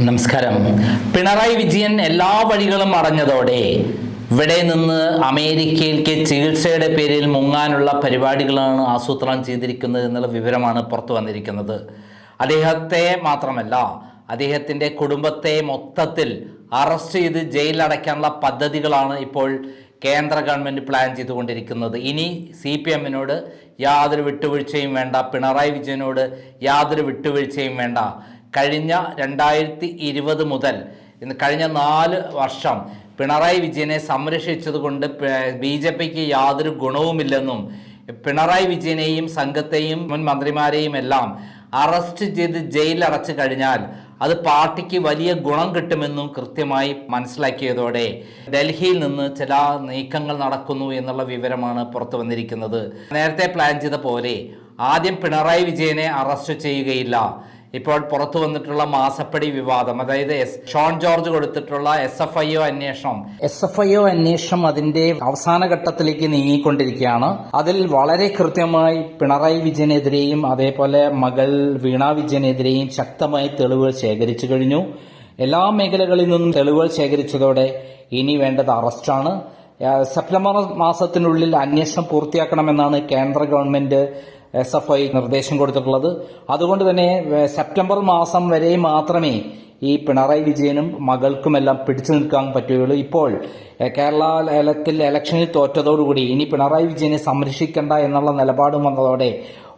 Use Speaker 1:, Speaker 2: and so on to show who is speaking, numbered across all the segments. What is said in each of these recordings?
Speaker 1: നമസ്കാരം. പിണറായി വിജയൻ എല്ലാ വഴികളും അറിഞ്ഞതോടെ ഇവിടെ നിന്ന് അമേരിക്കയിലേക്ക് ചികിത്സയുടെ പേരിൽ മുങ്ങാനുള്ള പരിപാടികളാണ് ആസൂത്രണം ചെയ്തിരിക്കുന്നത് എന്നുള്ള വിവരമാണ് പുറത്തു വന്നിരിക്കുന്നത്. അദ്ദേഹത്തെ മാത്രമല്ല അദ്ദേഹത്തിന്റെ കുടുംബത്തെ മൊത്തത്തിൽ അറസ്റ്റ് ചെയ്ത് ജയിലിലടയ്ക്കാനുള്ള പദ്ധതികളാണ് ഇപ്പോൾ കേന്ദ്ര ഗവൺമെന്റ് പ്ലാൻ ചെയ്തുകൊണ്ടിരിക്കുന്നത്. ഇനി സി പി എമ്മിനോട് യാതൊരു വിട്ടുവീഴ്ചയും വേണ്ട പിണറായി വിജയനോട് യാതൊരു വിട്ടുവീഴ്ചയും വേണ്ട കഴിഞ്ഞ രണ്ടായിരത്തി ഇരുപത് മുതൽ കഴിഞ്ഞ നാല് വർഷം പിണറായി വിജയനെ സംരക്ഷിച്ചതുകൊണ്ട് ബി ജെ പിക്ക് യാതൊരു ഗുണവുമില്ലെന്നും പിണറായി വിജയനെയും സംഘത്തെയും മുൻ മന്ത്രിമാരെയും എല്ലാം അറസ്റ്റ് ചെയ്ത് ജയിലിലടച്ചു കഴിഞ്ഞാൽ അത് പാർട്ടിക്ക് വലിയ ഗുണം കിട്ടുമെന്നും കൃത്യമായി മനസ്സിലാക്കിയതോടെ ഡൽഹിയിൽ നിന്ന് ചില നീക്കങ്ങൾ നടക്കുന്നു എന്നുള്ള വിവരമാണ് പുറത്തു വന്നിരിക്കുന്നത്. നേരത്തെ പ്ലാൻ ചെയ്ത പോലെ ആദ്യം പിണറായി വിജയനെ അറസ്റ്റ് ചെയ്യുകയില്ല. ഇപ്പോൾ പുറത്തു വന്നിട്ടുള്ള മാസപ്പടി വിവാദം അതായത് ഷോൺ ജോർജ് കൊടുത്തിട്ടുള്ള എസ് എഫ് ഐ ഒ അന്വേഷണം. എസ് എഫ് ഐ ഒ അന്വേഷണം അതിന്റെ അവസാന ഘട്ടത്തിലേക്ക് നീങ്ങിക്കൊണ്ടിരിക്കുകയാണ്. അതിൽ വളരെ കൃത്യമായി പിണറായി വിജയനെതിരെയും അതേപോലെ മകൾ വീണ വിജയനെതിരെയും ശക്തമായി തെളിവുകൾ ശേഖരിച്ചു കഴിഞ്ഞു. എല്ലാ മേഖലകളിൽ നിന്നും തെളിവുകൾ ശേഖരിച്ചതോടെ ഇനി വേണ്ടത് അറസ്റ്റാണ് സെപ്റ്റംബർ മാസത്തിനുള്ളിൽ അന്വേഷണം പൂർത്തിയാക്കണമെന്നാണ് കേന്ദ്ര ഗവൺമെന്റ് എസ് എഫ് ഐ നിർദ്ദേശം കൊടുത്തിട്ടുള്ളത്. അതുകൊണ്ട് തന്നെ സെപ്റ്റംബർ മാസം വരെ മാത്രമേ ഈ പിണറായി വിജയനും മകൾക്കുമെല്ലാം പിടിച്ചു നിൽക്കാൻ പറ്റുകയുള്ളൂ. ഇപ്പോൾ കേരള ലേലത്തിൽ ഇലക്ഷനിൽ തോറ്റതോടുകൂടി ഇനി പിണറായി വിജയനെ സംരക്ഷിക്കേണ്ട എന്നുള്ള നിലപാടും വന്നതോടെ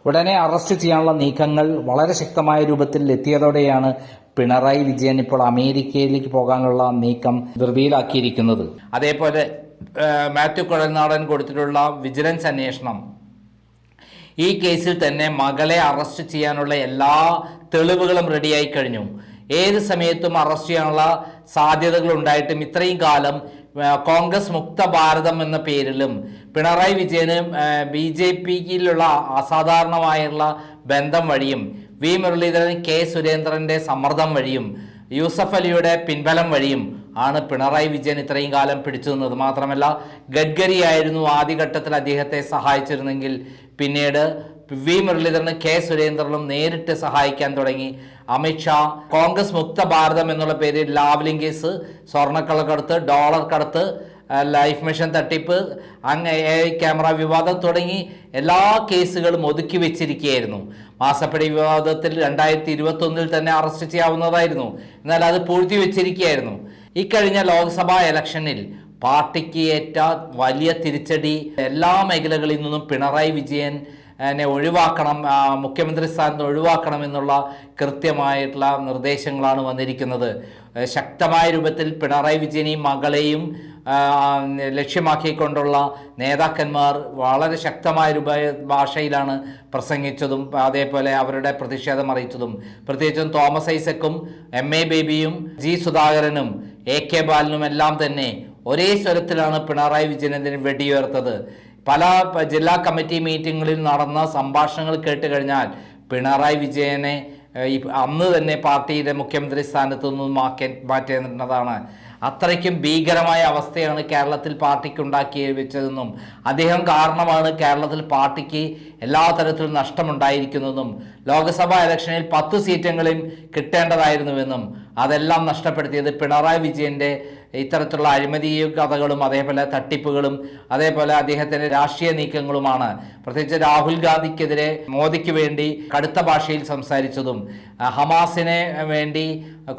Speaker 1: ഉടനെ അറസ്റ്റ് ചെയ്യാനുള്ള നീക്കങ്ങൾ വളരെ ശക്തമായ രൂപത്തിൽ എത്തിയതോടെയാണ് പിണറായി വിജയൻ ഇപ്പോൾ അമേരിക്കയിലേക്ക് പോകാനുള്ള നീക്കം ധൃതിയിലാക്കിയിരിക്കുന്നത്. അതേപോലെ മാത്യു കുഴൽനാടൻ കൊടുത്തിട്ടുള്ള വിജിലൻസ് അന്വേഷണം ഈ കേസിൽ തന്നെ മകളെ അറസ്റ്റ് ചെയ്യാനുള്ള എല്ലാ തെളിവുകളും റെഡിയായി കഴിഞ്ഞു. ഏത് സമയത്തും അറസ്റ്റ് ചെയ്യാനുള്ള സാധ്യതകൾ ഉണ്ടായിട്ടും ഇത്രയും കാലം കോൺഗ്രസ് മുക്ത ഭാരതം എന്ന പേരിലും പിണറായി വിജയന് ബി ജെ പിയിലുള്ള അസാധാരണമായുള്ള ബന്ധം വഴിയും വി മുരളീധരൻ കെ സുരേന്ദ്രന്റെ സമ്മർദ്ദം വഴിയും യൂസഫ് അലിയുടെ പിൻബലം വഴിയും ആണ് പിണറായി വിജയൻ ഇത്രയും കാലം പിടിച്ചു നിന്നത്. മാത്രമല്ല ഗഡ്കരി ആയിരുന്നു ആദ്യഘട്ടത്തിൽ അദ്ദേഹത്തെ സഹായിച്ചിരുന്നെങ്കിൽ പിന്നീട് വി മുരളീധരനും കെ സുരേന്ദ്രനും നേരിട്ട് സഹായിക്കാൻ തുടങ്ങി. അമിത്ഷാ കോൺഗ്രസ് മുക്ത ഭാരതം എന്നുള്ള പേരിൽ ലാവ്ലിംഗ് കേസ് സ്വർണക്കള്ളക്കടത്ത് ഡോളർ കടത്ത് ലൈഫ് മിഷൻ തട്ടിപ്പ് അങ്ങ് എ ക്യാമറ വിവാദം തുടങ്ങി എല്ലാ കേസുകളും ഒതുക്കി വെച്ചിരിക്കുകയായിരുന്നു. മാസപ്പടി വിവാദത്തിൽ രണ്ടായിരത്തി ഇരുപത്തൊന്നിൽ തന്നെ അറസ്റ്റ് ചെയ്യാവുന്നതായിരുന്നു. എന്നാൽ അത് പൂഴ്ത്തി വെച്ചിരിക്കുകയായിരുന്നു. ഇക്കഴിഞ്ഞ ലോക്സഭാ ഇലക്ഷനിൽ പാർട്ടിക്ക് ഏറ്റ വലിയ തിരിച്ചടി എല്ലാ മേഖലകളിൽ നിന്നും പിണറായി വിജയൻ എന്നെ ഒഴിവാക്കണം മുഖ്യമന്ത്രി സ്ഥാനത്ത് ഒഴിവാക്കണം എന്നുള്ള കൃത്യമായിട്ടുള്ള നിർദ്ദേശങ്ങളാണ് വന്നിരിക്കുന്നത്. ശക്തമായ രൂപത്തിൽ പിണറായി വിജയനെയും മകളെയും ലക്ഷ്യമാക്കിക്കൊണ്ടുള്ള നേതാക്കന്മാർ വളരെ ശക്തമായ രൂപ ഭാഷയിലാണ് പ്രസംഗിച്ചതും അതേപോലെ അവരുടെ പ്രതിഷേധം അറിയിച്ചതും. പ്രത്യേകിച്ചും തോമസ് ഐസക്കും എം എ ബേബിയും ജി സുധാകരനും എ കെ ബാലനും എല്ലാം തന്നെ ഒരേ സ്വരത്തിലാണ് പിണറായി വിജയനെതിരെ വെടിയുയർത്തത്. പല ജില്ലാ കമ്മിറ്റി മീറ്റിങ്ങുകളിൽ നടന്ന സംഭാഷണങ്ങൾ കേട്ട് കഴിഞ്ഞാൽ പിണറായി വിജയനെ അന്ന് തന്നെ പാർട്ടിയുടെ മുഖ്യമന്ത്രി സ്ഥാനത്തു നിന്നും മാറ്റി മാറ്റേണ്ടതാണ് അത്രയ്ക്കും ഭീകരമായ അവസ്ഥയാണ് കേരളത്തിൽ പാർട്ടിക്ക് ഉണ്ടാക്കി വെച്ചതെന്നും അദ്ദേഹം കാരണമാണ് കേരളത്തിൽ പാർട്ടിക്ക് എല്ലാ തരത്തിലും നഷ്ടമുണ്ടായിരിക്കുന്നതെന്നും ലോക്സഭാ ഇലക്ഷനിൽ പത്ത് സീറ്റെങ്കിലും കിട്ടേണ്ടതായിരുന്നുവെന്നും അതെല്ലാം നഷ്ടപ്പെടുത്തിയത് പിണറായി വിജയന്റെ ഇത്തരത്തിലുള്ള അഴിമതി കഥകളും അതേപോലെ തട്ടിപ്പുകളും അതേപോലെ അദ്ദേഹത്തിന്റെ രാഷ്ട്രീയ നീക്കങ്ങളുമാണ്. പ്രത്യേകിച്ച് രാഹുൽ ഗാന്ധിക്കെതിരെ മോദിക്ക് വേണ്ടി കടുത്ത ഭാഷയിൽ സംസാരിച്ചതും ഹമാസിനെ വേണ്ടി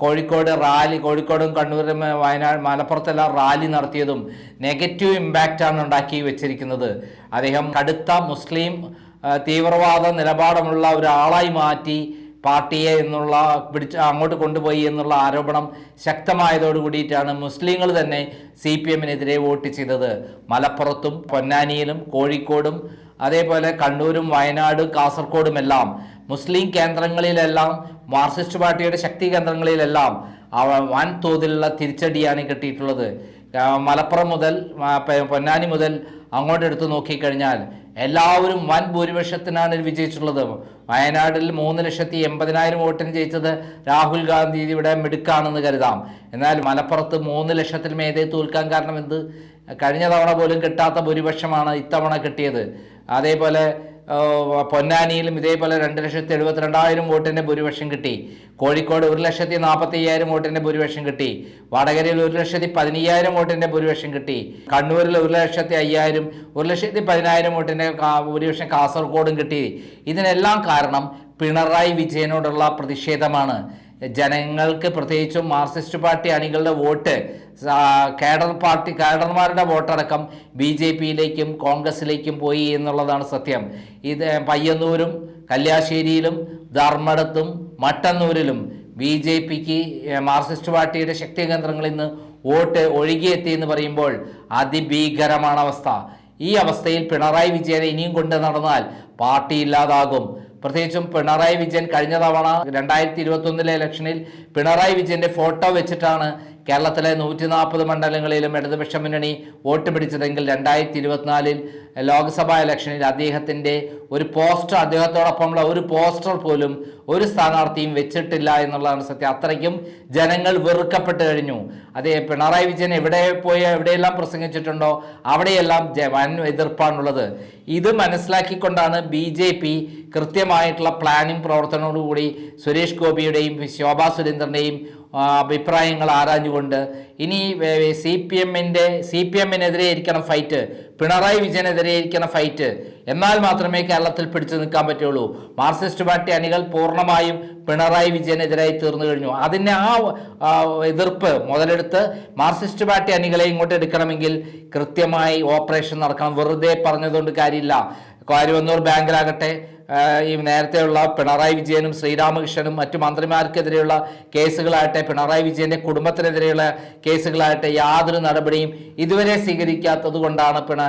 Speaker 1: കോഴിക്കോട് റാലി കോഴിക്കോടും കണ്ണൂരും വയനാട് മലപ്പുറത്തെല്ലാം റാലി നടത്തിയതും നെഗറ്റീവ് ഇമ്പാക്റ്റാണ് ഉണ്ടാക്കി വെച്ചിരിക്കുന്നത്. അദ്ദേഹം കടുത്ത മുസ്ലിം തീവ്രവാദ നിലപാടുമുള്ള ഒരാളായി മാറ്റി പാർട്ടിയെ എന്നുള്ള പിടിച്ച് അങ്ങോട്ട് കൊണ്ടുപോയി എന്നുള്ള ആരോപണം ശക്തമായതോടു കൂടിയിട്ടാണ് മുസ്ലിങ്ങൾ തന്നെ സി പി എമ്മിനെതിരെ വോട്ട് ചെയ്തത്. മലപ്പുറത്തും പൊന്നാനിയിലും കോഴിക്കോടും അതേപോലെ കണ്ണൂരും വയനാട് കാസർഗോഡുമെല്ലാം മുസ്ലിം കേന്ദ്രങ്ങളിലെല്ലാം മാർക്സിസ്റ്റ് പാർട്ടിയുടെ ശക്തി കേന്ദ്രങ്ങളിലെല്ലാം വൻ തോതിലുള്ള തിരിച്ചടിയാണ് കിട്ടിയിട്ടുള്ളത്. മലപ്പുറം മുതൽ പൊന്നാനി മുതൽ അങ്ങോട്ട് എടുത്തു നോക്കിക്കഴിഞ്ഞാൽ എല്ലാവരും വൻ ഭൂരിപക്ഷത്തിനാണ് വിജയിച്ചിട്ടുള്ളത്. വയനാട്ടിൽ മൂന്ന് ലക്ഷത്തി എൺപതിനായിരം വോട്ടിന് ജയിച്ചത് രാഹുൽ ഗാന്ധിയുടെ മിടുക്കാണെന്ന് കരുതാം. എന്നാൽ മലപ്പുറത്ത് മൂന്ന് ലക്ഷത്തിൽ മേതെ തോൽക്കാൻ കാരണം എന്ത് കഴിഞ്ഞ തവണ പോലും കിട്ടാത്ത ഭൂരിപക്ഷമാണ് ഇത്തവണ കിട്ടിയത്. അതേപോലെ പൊന്നാനിയിലും ഇതേപോലെ രണ്ട് ലക്ഷത്തി എഴുപത്തിരണ്ടായിരം വോട്ടിന്റെ ഭൂരിപക്ഷം കിട്ടി. കോഴിക്കോട് ഒരു ലക്ഷത്തി നാൽപ്പത്തി അയ്യായിരം വോട്ടിന്റെ ഭൂരിപക്ഷം കിട്ടി. വടകരയിൽ ഒരു ലക്ഷത്തി പതിനയ്യായിരം വോട്ടിന്റെ ഭൂരിപക്ഷം കിട്ടി. കണ്ണൂരിൽ ഒരു ലക്ഷത്തി അയ്യായിരം ഒരു ലക്ഷത്തി പതിനായിരം വോട്ടിന്റെ ഭൂരിപക്ഷം കാസർഗോഡും കിട്ടി. ഇതിനെല്ലാം കാരണം പിണറായി വിജയനോടുള്ള പ്രതിഷേധമാണ്. ജനങ്ങൾക്ക് പ്രത്യേകിച്ചും മാർക്സിസ്റ്റ് പാർട്ടി അണികളുടെ വോട്ട് കേഡർ പാർട്ടി കേഡർമാരുടെ വോട്ടടക്കം ബി ജെ പിയിലേക്കും കോൺഗ്രസിലേക്കും പോയി എന്നുള്ളതാണ് സത്യം. ഇത് പയ്യന്നൂരും കല്യാശ്ശേരിയിലും ധർമ്മടത്തും മട്ടന്നൂരിലും ബി ജെ പിക്ക് മാർക്സിസ്റ്റ് പാർട്ടിയുടെ ശക്തി കേന്ദ്രങ്ങളിൽ നിന്ന് വോട്ട് ഒഴുകിയെത്തി എന്ന് പറയുമ്പോൾ അതിഭീകരമാണ് അവസ്ഥ. ഈ അവസ്ഥയിൽ പിണറായി വിജയനെ ഇനിയും കൊണ്ട് നടന്നാൽ പാർട്ടി ഇല്ലാതാകും. പ്രത്യേകിച്ചും പിണറായി വിജയൻ കഴിഞ്ഞ തവണ രണ്ടായിരത്തി ഇരുപത്തി ഒന്നിലെ ഇലക്ഷനിൽ പിണറായി വിജയന്റെ ഫോട്ടോ വെച്ചിട്ടാണ് കേരളത്തിലെ നൂറ്റി നാൽപ്പത് മണ്ഡലങ്ങളിലും ഇടതുപക്ഷ മുന്നണി വോട്ട് പിടിച്ചതെങ്കിൽ രണ്ടായിരത്തി ഇരുപത്തിനാലിൽ ലോക്സഭാ ഇലക്ഷനിൽ അദ്ദേഹത്തിന്റെ ഒരു പോസ്റ്റർ അദ്ദേഹത്തോടൊപ്പമുള്ള ഒരു പോസ്റ്റർ പോലും ഒരു സ്ഥാനാർത്ഥിയും വെച്ചിട്ടില്ല എന്നുള്ളതാണ് സത്യം. അത്രയ്ക്കും ജനങ്ങൾ വെറുക്കപ്പെട്ട് കഴിഞ്ഞു. അതേ പിണറായി വിജയൻ എവിടെ പോയി എവിടെയെല്ലാം പ്രസംഗിച്ചിട്ടുണ്ടോ അവിടെയെല്ലാം വൻ എതിർപ്പാണുള്ളത്. ഇത് മനസ്സിലാക്കിക്കൊണ്ടാണ് ബി ജെ പി കൃത്യമായിട്ടുള്ള പ്ലാനിംഗ് പ്രവർത്തനങ്ങളോടുകൂടി സുരേഷ് ഗോപിയുടെയും ശോഭാ സുരേന്ദ്രന്റെയും അഭിപ്രായങ്ങൾ ആരാഞ്ഞുകൊണ്ട് ഇനി സി പി എമ്മിന്റെ സി പി എമ്മിനെതിരെ ഇരിക്കണം ഫൈറ്റ് പിണറായി വിജയനെതിരെ ഇരിക്കണം ഫൈറ്റ് എന്നാൽ മാത്രമേ കേരളത്തിൽ പിടിച്ചു നിൽക്കാൻ പറ്റുള്ളൂ. മാർക്സിസ്റ്റ് പാർട്ടി അണികൾ പൂർണമായും പിണറായി വിജയനെതിരായി തീർന്നു കഴിഞ്ഞു. അതിനെ ആ എതിർപ്പ് മുതലെടുത്ത് മാർക്സിസ്റ്റ് പാർട്ടി അണികളെ ഇങ്ങോട്ട് എടുക്കണമെങ്കിൽ കൃത്യമായി ഓപ്പറേഷൻ നടക്കണം. വെറുതെ പറഞ്ഞതുകൊണ്ട് കാര്യമില്ല. കാര്യവന്നൂർ ബാങ്കിലാകട്ടെ ഈ നേരത്തെയുള്ള പിണറായി വിജയനും ശ്രീരാമകൃഷ്ണനും മറ്റു മന്ത്രിമാർക്കെതിരെയുള്ള കേസുകളാകട്ടെ പിണറായി വിജയന്റെ കുടുംബത്തിനെതിരെയുള്ള കേസുകളാകട്ടെ യാതൊരു നടപടിയും ഇതുവരെ സ്വീകരിക്കാത്തത് കൊണ്ടാണ് പിണ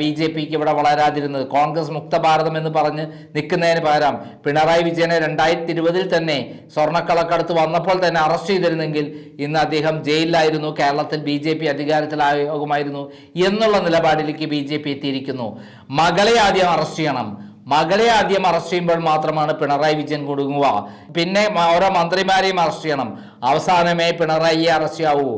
Speaker 1: ബി ജെ പിക്ക് ഇവിടെ വളരാതിരുന്നത്. കോൺഗ്രസ് മുക്ത ഭാരതം എന്ന് പറഞ്ഞ് നിൽക്കുന്നതിന് പകരം പിണറായി വിജയനെ രണ്ടായിരത്തി ഇരുപതിൽ തന്നെ സ്വർണക്കളക്കടത്ത് വന്നപ്പോൾ തന്നെ അറസ്റ്റ് ചെയ്തിരുന്നെങ്കിൽ ഇന്ന് അദ്ദേഹം ജയിലിലായിരുന്നു. കേരളത്തിൽ ബി ജെ പി അധികാരത്തിലാകുമായിരുന്നു എന്നുള്ള നിലപാടിലേക്ക് ബി ജെ പി എത്തിയിരിക്കുന്നു. മകളെ ആദ്യം അറസ്റ്റ് ചെയ്യണം. മകളെ ആദ്യം അറസ്റ്റ് ചെയ്യുമ്പോൾ മാത്രമാണ് പിണറായി വിജയൻ കൊടുങ്ങുക. പിന്നെ ഓരോ മന്ത്രിമാരെയും അറസ്റ്റ് ചെയ്യണം. അവസാനമേ പിണറായിയെ അറസ്റ്റ് ചെയ്യാവൂ.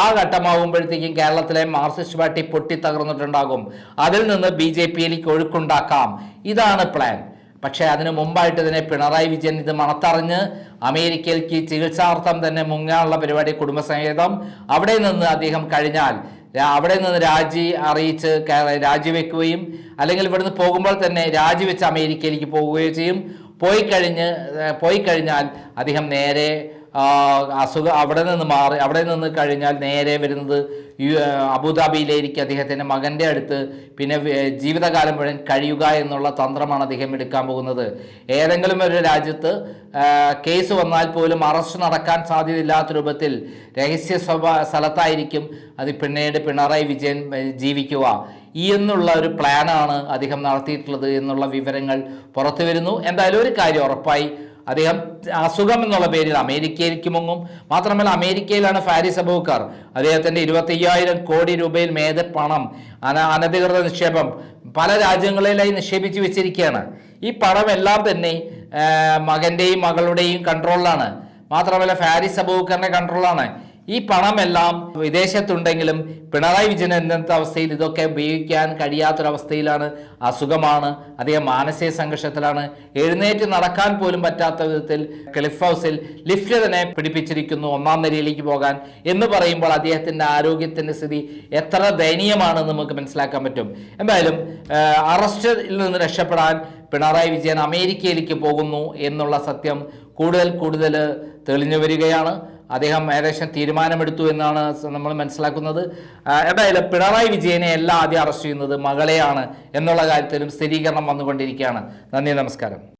Speaker 1: ആ ഘട്ടമാകുമ്പോഴത്തേക്കും കേരളത്തിലെ മാർക്സിസ്റ്റ് പാർട്ടി പൊട്ടിത്തകർന്നിട്ടുണ്ടാകും. അതിൽ നിന്ന് ബി ജെ പിയിലേക്ക് ഒഴുക്കുണ്ടാക്കാം. ഇതാണ് പ്ലാൻ പക്ഷേ അതിനു മുമ്പായിട്ട് തന്നെ പിണറായി വിജയൻ ഇത് മണത്തറിഞ്ഞ് അമേരിക്കയിലേക്ക് ചികിത്സാർത്ഥം തന്നെ മുങ്ങാനുള്ള പരിപാടി കുടുംബസമേതം അവിടെ നിന്ന് അദ്ദേഹം കഴിഞ്ഞാൽ അവിടെ നിന്ന് രാജി അറിയിച്ച് രാജിവെക്കുകയും അല്ലെങ്കിൽ ഇവിടുന്ന് പോകുമ്പോൾ തന്നെ രാജിവെച്ച് അമേരിക്കയിലേക്ക് പോവുകയോ ചെയ്യും. പോയി കഴിഞ്ഞ് പോയി കഴിഞ്ഞാൽ അദ്ദേഹം നേരെ അസുഖം അവിടെ നിന്ന് മാറി അവിടെ നിന്ന് കഴിഞ്ഞാൽ നേരെ വരുന്നത് അബുദാബിയിലേക്ക് അദ്ദേഹത്തിന്റെ മകന്റെ അടുത്ത്. പിന്നെ ജീവിതകാലം മുഴുവൻ കഴിയുക എന്നുള്ള തന്ത്രമാണ് അദ്ദേഹം എടുക്കാൻ പോകുന്നത്. ഏതെങ്കിലും ഒരു രാജ്യത്ത് കേസ് വന്നാൽ പോലും അറസ്റ്റ് നടക്കാൻ സാധ്യതയില്ലാത്ത രൂപത്തിൽ രഹസ്യ സ്വഭാ സ്ഥലത്തായിരിക്കും അത് പിന്നീട് പിണറായി വിജയൻ ജീവിക്കുക. എന്നുള്ള ഒരു പ്ലാനാണ് അദ്ദേഹം നടത്തിയിട്ടുള്ളത് എന്നുള്ള വിവരങ്ങൾ പുറത്തു വരുന്നു എന്തായാലും ഒരു കാര്യം ഉറപ്പായി അദ്ദേഹം അസുഖം എന്നുള്ള പേരിൽ അമേരിക്കയിലേക്ക് മുങ്ങും. മാത്രമല്ല അമേരിക്കയിലാണ് ഫാരിസ് അബൂക്കർ അദ്ദേഹത്തിന്റെ ഇരുപത്തയ്യായിരം കോടി രൂപയിൽ മേധ പണം അന അനധികൃത നിക്ഷേപം പല രാജ്യങ്ങളിലായി നിക്ഷേപിച്ച് വെച്ചിരിക്കുകയാണ്. ഈ പണം എല്ലാം തന്നെ മകന്റെയും മകളുടെയും കൺട്രോളിലാണ് മാത്രമല്ല ഫാരിസ് അബൂക്കറിന്റെ കൺട്രോളാണ് ഈ പണമെല്ലാം വിദേശത്തുണ്ടെങ്കിലും പിണറായി വിജയൻ എന്നത്തെ അവസ്ഥയിൽ ഇതൊക്കെ ഉപയോഗിക്കാൻ കഴിയാത്തൊരവസ്ഥയിലാണ്. അസുഖമാണ്. അദ്ദേഹം മാനസിക സംഘർഷത്തിലാണ്. എഴുന്നേറ്റ് നടക്കാൻ പോലും പറ്റാത്ത വിധത്തിൽ ക്ലിഫ് ഹൗസിൽ ലിഫ്റ്റ് തന്നെ പിടിപ്പിച്ചിരിക്കുന്നു. ഒന്നാം നിലയിലേക്ക് പോകാൻ എന്ന് പറയുമ്പോൾ അദ്ദേഹത്തിന്റെ ആരോഗ്യത്തിന്റെ സ്ഥിതി എത്ര ദയനീയമാണെന്ന് നമുക്ക് മനസ്സിലാക്കാൻ പറ്റും. എന്തായാലും അറസ്റ്റിൽ നിന്ന് രക്ഷപ്പെടാൻ പിണറായി വിജയൻ അമേരിക്കയിലേക്ക് പോകുന്നു എന്നുള്ള സത്യം കൂടുതൽ കൂടുതൽ തെളിഞ്ഞു വരികയാണ്. അദ്ദേഹം ഏകദേശം തീരുമാനമെടുത്തു എന്നാണ് നമ്മൾ മനസ്സിലാക്കുന്നത്. എന്തായാലും പിണറായി വിജയനെ എല്ലാം ആദ്യം അറസ്റ്റ് ചെയ്യുന്നത് മകളെയാണ് എന്നുള്ള കാര്യത്തിലും സ്ഥിരീകരണം വന്നുകൊണ്ടിരിക്കുകയാണ്. നന്ദി നമസ്കാരം.